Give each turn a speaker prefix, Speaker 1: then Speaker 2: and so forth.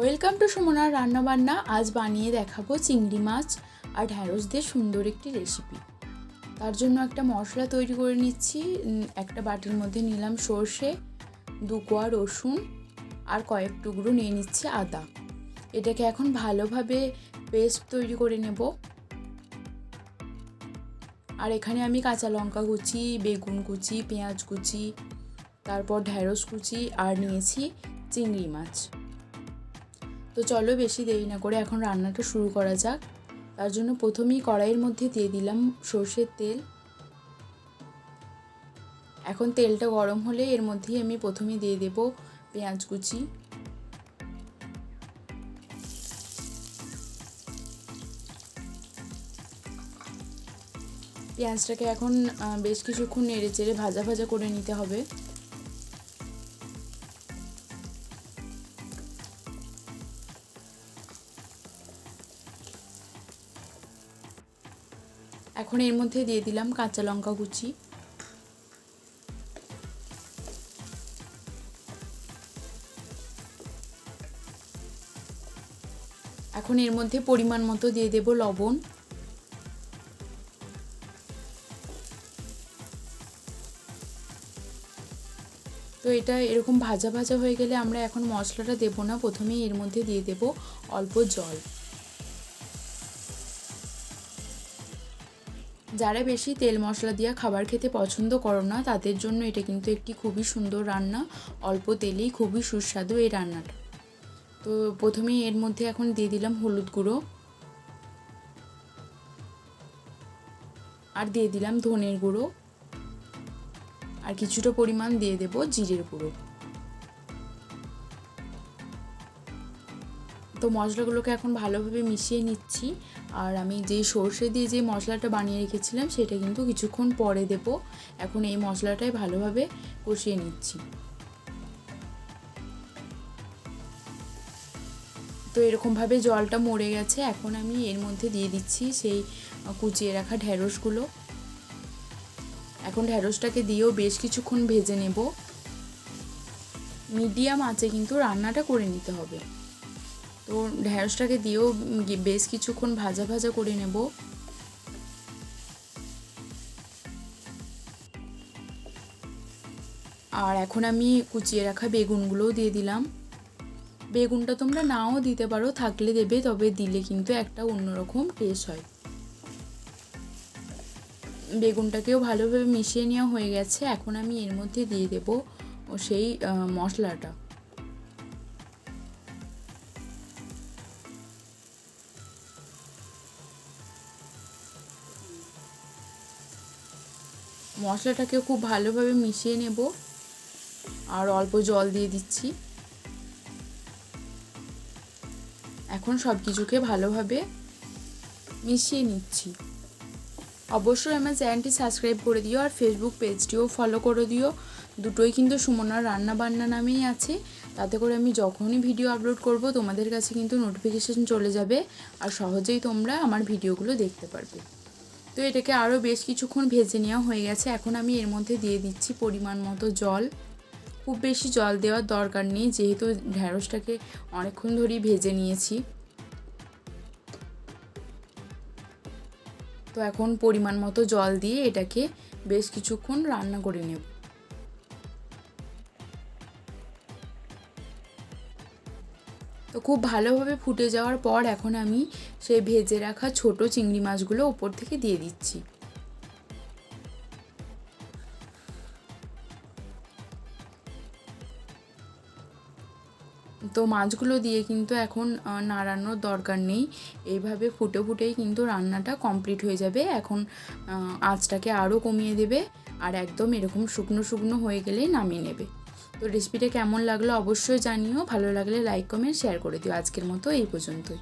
Speaker 1: Welcome to সুমনার রান্নাবান্না আজ বানিয়ে দেখাবো চিংড়ি মাছ আর ঢ্যাঁড়স দিয়ে সুন্দর একটি রেসিপি তার জন্য একটা মশলা তৈরি করে নিচ্ছি। একটা বাটির মধ্যে নিলাম সর্ষে, দু কোয়া রসুন আর কয়েক টুকরো নিয়ে নিচ্ছি আদা। এটাকে এখন ভালোভাবে পেস্ট তৈরি করে নেব। আর এখানে আমি কাঁচা লঙ্কা কুচি, বেগুন কুচি, পেঁয়াজ কুচি, তারপর ঢ্যাঁড়স কুচি আর নিয়েছি চিংড়ি মাছ। তো চলো বেশি দেরি না করে এখন রান্নাটা শুরু করা যাক। তার জন্য প্রথমেই কড়াইয়ের মধ্যে দিয়ে দিলাম সর্ষের তেল। এখন তেলটা গরম হলে এর মধ্যেই আমি প্রথমে দিয়ে দেব পেঁয়াজ কুচি। পেঁয়াজটাকে এখন বেশ কিছুক্ষণ নেড়ে চেড়ে ভাজা ভাজা করে নিতে হবে। এখন এর মধ্যে দিয়ে দিলাম কাঁচা লঙ্কা কুচি। এখন এর মধ্যে পরিমাণ মতো দিয়ে দেব লবণ। তো এটা এরকম ভাজা ভাজা হয়ে গেলে আমরা এখন মশলাটা দেবো না, প্রথমেই এর মধ্যে দিয়ে দেব অল্প জল। যারা বেশি তেল মশলা দিয়ে খাবার খেতে পছন্দ করো না, তাদের জন্য এটা কিন্তু একটি খুবই সুন্দর রান্না। অল্প তেলেই খুবই সুস্বাদু এই রান্নাটা। তো প্রথমেই এর মধ্যে এখন দিয়ে দিলাম হলুদ গুঁড়ো। আর দিয়ে দিলাম ধনের গুঁড়ো। আর কিছুটা পরিমাণ দিয়ে দেব জিরের গুঁড়ো। তো মশলাগুলোকে এখন ভালোভাবে মিশিয়ে নিচ্ছি। আর আমি যেই সর্ষে দিয়ে যে মশলাটা বানিয়ে রেখেছিলাম, সেটা কিন্তু কিছুক্ষণ পরে দেব। এখন এই মশলাটাই ভালোভাবে কষিয়ে নিচ্ছি। তো এরকমভাবে জলটা মরে গেছে। এখন আমি এর মধ্যে দিয়ে দিচ্ছি সেই কুচিয়ে রাখা ঢ্যাঁড়সগুলো এখন ঢ্যাঁড়সটাকে দিয়েও বেশ কিছুক্ষণ ভেজে নেব। মিডিয়াম আঁচে কিন্তু রান্নাটা করে নিতে হবে। তো ঢ্যাঁড়সটাকে দিয়েও বেশ কিছুক্ষণ ভাজা ভাজা করে নেব। আর এখন আমি কুচিয়ে রাখা বেগুনগুলোও দিয়ে দিলাম। বেগুনটা তোমরা নাও দিতে পারো, থাকলে দেবে, তবে দিলে কিন্তু একটা অন্যরকম টেস্ট হয়। বেগুনটাকেও ভালোভাবে মিশিয়ে নেওয়া হয়ে গেছে, এখন আমি এর মধ্যে দিয়ে দেব সেই মশলাটা। মশলাটাকে খুব ভালোভাবে মিশিয়ে নেব। আর অল্প জল দিয়ে দিচ্ছি। এখন সব কিছুকে ভালোভাবে মিশিয়ে নিচ্ছি। অবশ্যই আমার চ্যানেলটি সাবস্ক্রাইব করে দিও আর ফেসবুক পেজটিও ফলো করে দিও। দুটোই কিন্তু সুমনার রান্না বান্না নামেই আছে। তাতে করে আমি যখনই ভিডিও আপলোড করব, তোমাদের কাছে কিন্তু নোটিফিকেশান চলে যাবে। আর সহজেই তোমরা আমার ভিডিওগুলো দেখতে পারবে। তো এটাকে আরও বেশ কিছুক্ষণ ভেজে নেওয়া হয়ে গেছে। এখন আমি এর মধ্যে দিয়ে দিচ্ছি পরিমাণ মতো জল। খুব বেশি জল দেওয়ার দরকার নেই, যেহেতু ঢ্যাঁড়সটাকে অনেকক্ষণ ধরেই ভেজে নিয়েছি। তো এখন পরিমাণ মতো জল দিয়ে এটাকে বেশ কিছুক্ষণ রান্না করে নেব। তো খুব ভালোভাবে ফুটে যাওয়ার পর এখন আমি সেই ভেজে রাখা ছোট চিংড়ি মাছগুলো ওপর থেকে দিয়ে দিচ্ছি। তো মাছগুলো দিয়ে কিন্তু এখন নাড়ানোর দরকার নেই। এইভাবে ফুটে ফুটেই কিন্তু রান্নাটা কমপ্লিট হয়ে যাবে। এখন আঁচটাকে আরও কমিয়ে দেবে আর একদম এরকম শুকনো শুকনো হয়ে গেলেই নামিয়ে নেবে। তো রেসিপিটা কেমন লাগল অবশ্যই জানিও, ভালো লাগলে লাইক কমেন্ট শেয়ার করে দিও। আজকের মতো এই পর্যন্তই।